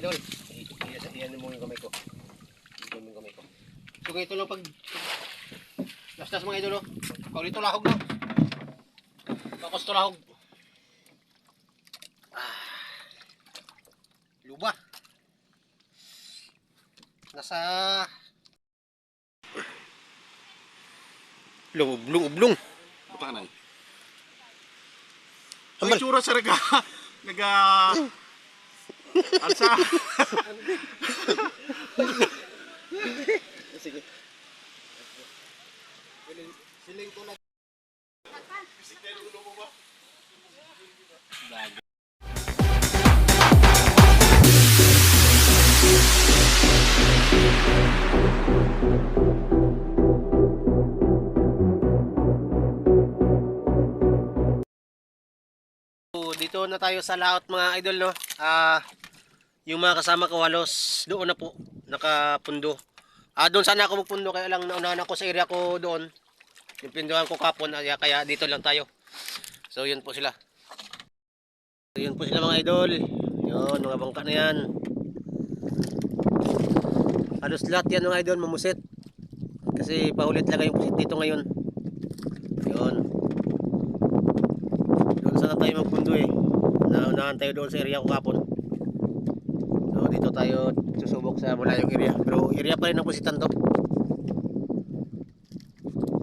idol. Iyan, iyan mo yung kamay ko. Iyan mo yung kamay ko. So ganito lang pag lastas mga idol oh. Paulito lahog no. Tapos to lahog. Ah. Luba. Nasa Lublong, ublong. Apa ka na? Ambal. Ay, tsura sa naga... Naga... Alsa. Sige. Siling ko na. So, dito na tayo sa laot mga idol no. Ah, yung mga kasama ko halos doon na po nakapundo. Ah, doon sana ako magpundo kaya lang naunahan ako sa area ko doon. Yung pinduhan ko kapon kaya, kaya dito lang tayo. So yun po sila. So, yun po sila mga idol. Yun, mga bangka na yan. Halos lahat yan mga idol, mamusit. Kasi paulit lang yung pusit dito ngayon. Yun. Doon sana tayo magpundo eh. Naunahan tayo doon sa area ko kapon. Dito tayo susubok sa malayong area. Pero area pa rin ang pusitan to.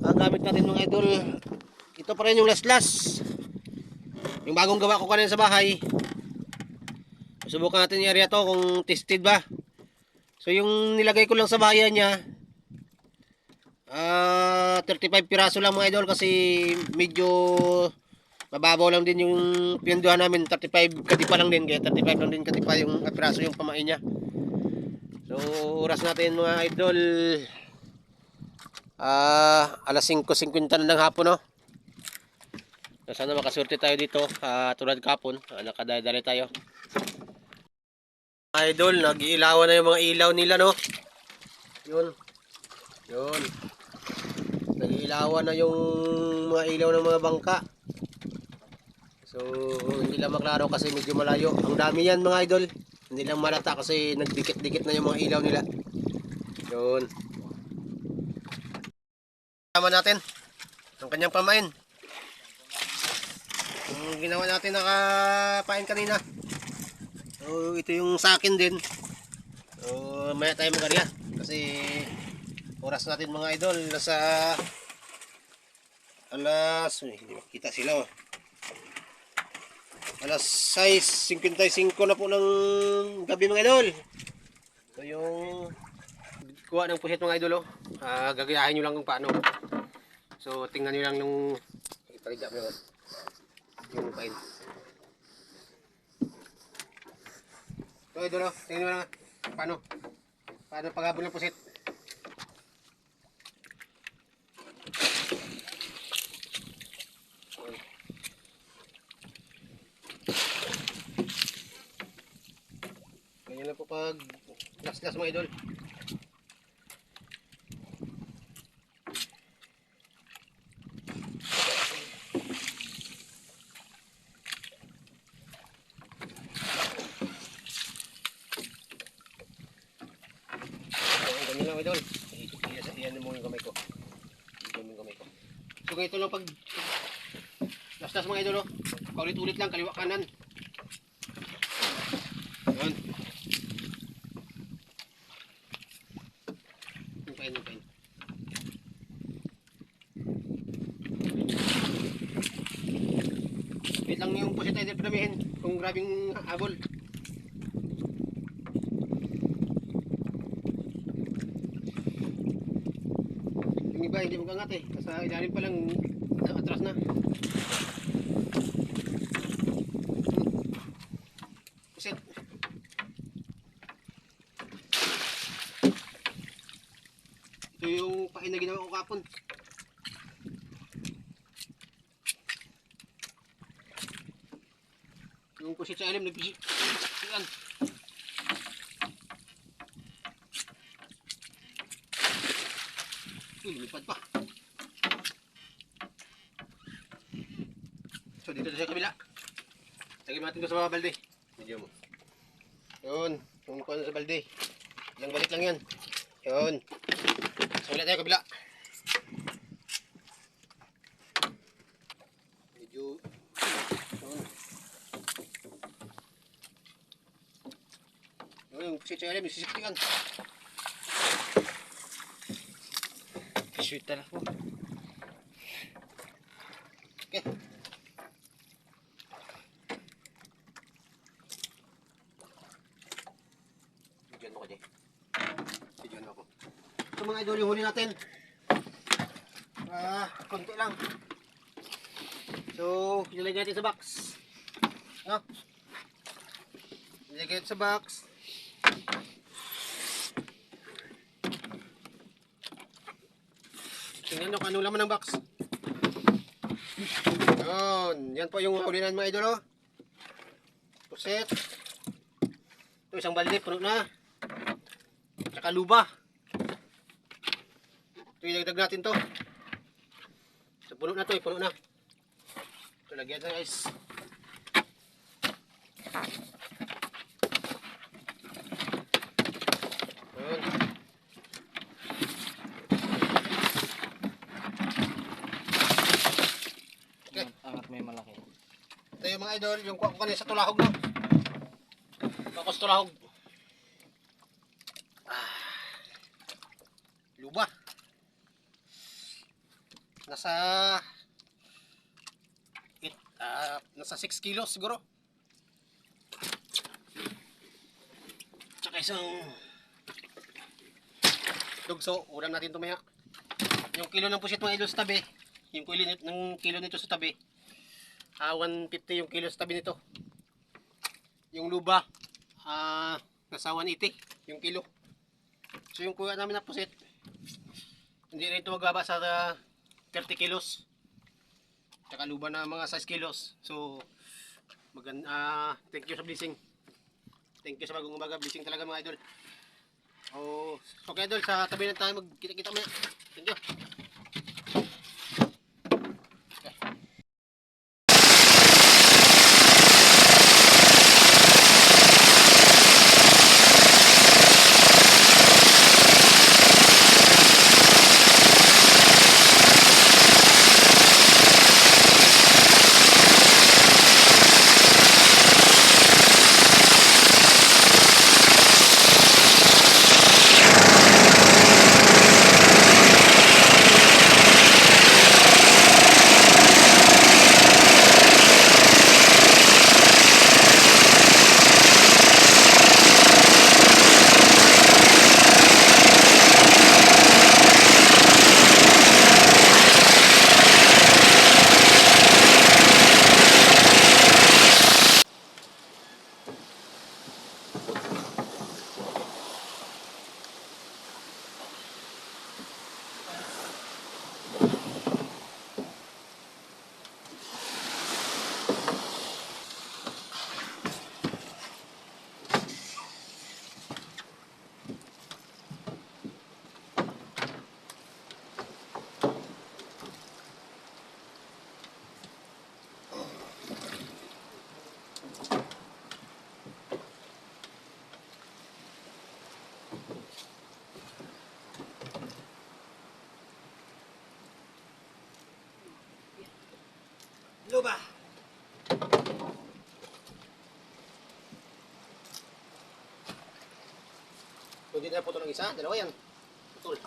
Ang gamit natin mga idol, ito pa rin yung laslas. Yung bagong gawa ko kanina sa bahay. Subukan natin yung area to kung tested ba. So yung nilagay ko lang sa bahayan niya, ah 35 piraso lang mga idol kasi medyo mababaw lang din yung pinduhan namin 35 katipa lang din kaya 35 lang din katipa yung piraso yung pamain niya. So oras natin mga idol. Ah alas 5.50 na ng hapon no? So, sana makaswerte tayo dito ah, tulad kapon ah, nakadadali tayo. Mga idol nag-iilawan na yung mga ilaw nila no? Yun. Yun. Nag-iilawan na yung mga ilaw ng mga bangka So, hindi lang maklaro kasi medyo malayo. Ang dami yan mga idol. Hindi lang malata kasi nagdikit-dikit na yung mga ilaw nila. Yun. Tama natin. Ang kanyang pamain. Yung ginawa natin nakapain kanina. So, ito yung sa akin din. So, maya tayo magarya. Kasi, oras natin mga idol. Nasa alas, hindi makita sila oh. Alas 6.55 na po ng gabi mga idol. So yung kuha ng pusit mga idol oh. Ah, gagayahin nyo lang kung paano. So tingnan nyo lang nung ipaliga mo yung pain. So idol oh, tingnan nyo lang paano. Paano paghabol ng pusit. Pag las-las mga idol. Lang idol. Iyan- Iyan mo yung kamay ko. Iyan yung kamay ko. So ganito lang pag las-las mga idol. oh. Paulit-ulit lang, kaliwa kanan. Yan. Yung pain, yung pain. Wait lang yung pusit tayo pinamihin kung grabing habol. Yung iba hindi magangat eh. Sa ilalim pa lang atras na. Pusit. Ito yung pain na ginawa ko kapon. Sa ilim, nagpisi. Yan. Uy, lumipad pa. So, dito na sa kabila. Lagyan natin ito sa mga balde. Video mo. Yun. Yung kuha sa balde. Ilang balik lang yan. Yun. So, ulit tayo kabila. Yun, yung pusit sa ilalim, isisiktikan. Sweet talaga po. Okay. Bigyan mo ko, Jay. Bigyan mo ako. Ito mga idol, yung huli natin. Ah, konti lang. So, nilagay natin sa box. No? Nilagay natin sa box. Tingnan nyo kung anong laman ng box. Yun. Yan po yung huli natin mga idol. Oh. Puset. Ito isang balde. Puno na. Tsaka luba. Ito ilagdag natin to. So, puno na to. eh, Puno na. Ito lagyan na guys. Yun. Okay. Angat may malaki. Ito yung mga idol, yung kuha ko kanina sa tulahog no. Kuha tulahog. Ah. Luba. Nasa it, ah, nasa 6 kilos siguro. Tsaka isang dugso, ulam natin tumaya. Yung kilo ng pusit mga idol sa tabi, yung kilo ng kilo nito sa tabi, Ah, 150 yung kilo sa tabi nito. Yung luba, ah, nasa 180 yung kilo. So yung kuha namin na pusit, hindi rin ito magbaba sa ah, 30 kilos. Tsaka luba na mga 6 kilos. So, magan ah, thank you sa blessing. Thank you sa bagong umaga. Blessing talaga mga idol. Oh, so kaya idol, sa tabi na tayo magkita-kita maya. Thank you. Luba. Pwede na putol ng isa, dalawa yan. Putol.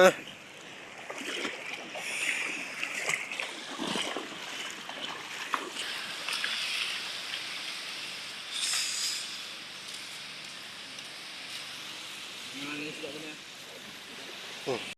Uh.